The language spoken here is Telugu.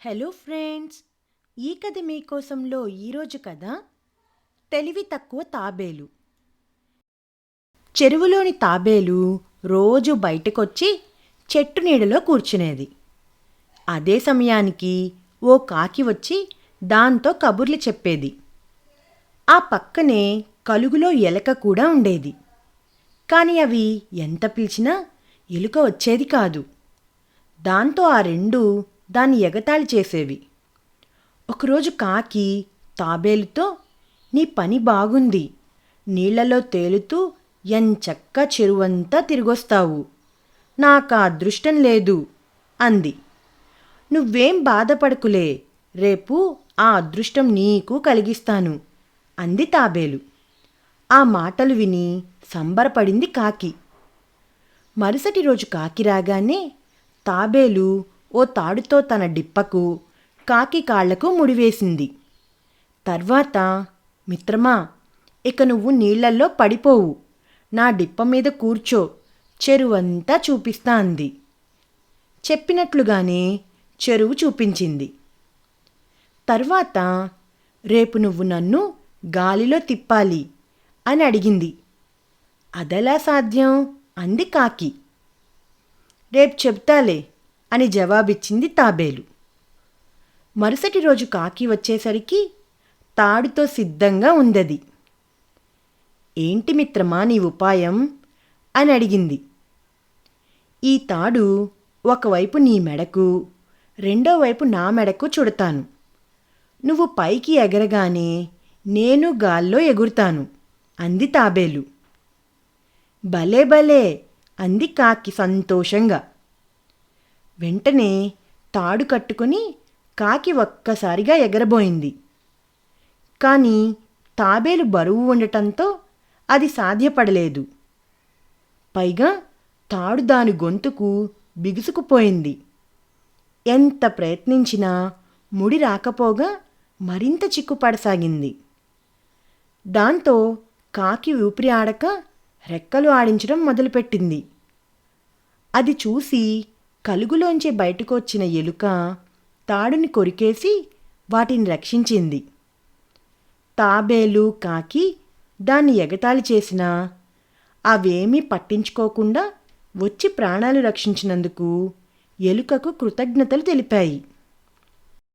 హలో ఫ్రెండ్స్ ఈ కథ మీకోసంలో ఈరోజు కథ తెలివి తక్కువ తాబేలు. చెరువులోని తాబేలు రోజు బయటకొచ్చి చెట్టు నీడలో కూర్చునేది. అదే సమయానికి ఓ కాకి వచ్చి దాంతో కబుర్లు చెప్పేది. ఆ పక్కనే కలుగులో ఎలక కూడా ఉండేది. కానీ అవి ఎంత పిలిచినా ఎలుక వచ్చేది కాదు. దాంతో ఆ రెండు దాన్ని ఎగతాళి చేసేవి. ఒకరోజు కాకి తాబేలుతో నీ పని బాగుంది. నీళ్ళలో తేలుతూ ఎంచక్క చెరువంతా తిరిగొస్తావు. నాకు అదృష్టం లేదు అంది. నువ్వేం బాధపడకులే. రేపు ఆ అదృష్టం నీకు కలిగిస్తాను అంది తాబేలు. ఆ మాటలు విని సంబరపడింది కాకి. మరుసటి రోజు కాకి రాగానే తాబేలు ఓ తాడుతో తన డిప్పకు కాకి కాళ్ళకు ముడివేసింది. తర్వాత మిత్రమా ఇక నువ్వు నీళ్ళల్లో పడిపోవు. నా డిప్ప మీద కూర్చో చెరువంతా చూపిస్తా అంది. చెప్పినట్లుగానే చెరువు చూపించింది. తర్వాత రేపు నువ్వు నన్ను గాలిలో తిప్పాలి అని అడిగింది. అదెలా సాధ్యం? అంది కాకి. రేపు చెప్తాలే అని జవాబిచ్చింది తాబేలు. మరుసటి రోజు కాకి వచ్చేసరికి తాడుతో సిద్ధంగా ఉందది. ఏంటి మిత్రమా నీ ఉపాయం? అని అడిగింది. ఈ తాడు ఒకవైపు నీ మెడకు రెండో వైపు నా మెడకు చుడతాను. నువ్వు పైకి ఎగరగానే నేను గాల్లో ఎగురుతాను అంది తాబేలు. భలే భలే అంది కాకి సంతోషంగా. వెంటనే తాడు కట్టుకుని కాకి ఒక్కసారిగా ఎగరబోయింది. కానీ తాబేలు బరువు ఉండటంతో అది సాధ్యపడలేదు. పైగా తాడు దాని గొంతుకు బిగుసుకుపోయింది. ఎంత ప్రయత్నించినా ముడి రాకపోగా మరింత చిక్కుపడసాగింది. దాంతో కాకి ఊపిరి ఆడక రెక్కలు ఆడించడం మొదలుపెట్టింది. అది చూసి కలుగులోంచి బయటకొచ్చిన ఎలుక తాడుని కొరికేసి వాటిని రక్షించింది. తాబేలు కాకి దాన్ని ఎగతాళి చేసినా అవేమీ పట్టించుకోకుండా వచ్చి ప్రాణాలు రక్షించినందుకు ఎలుకకు కృతజ్ఞతలు తెలిపాయి.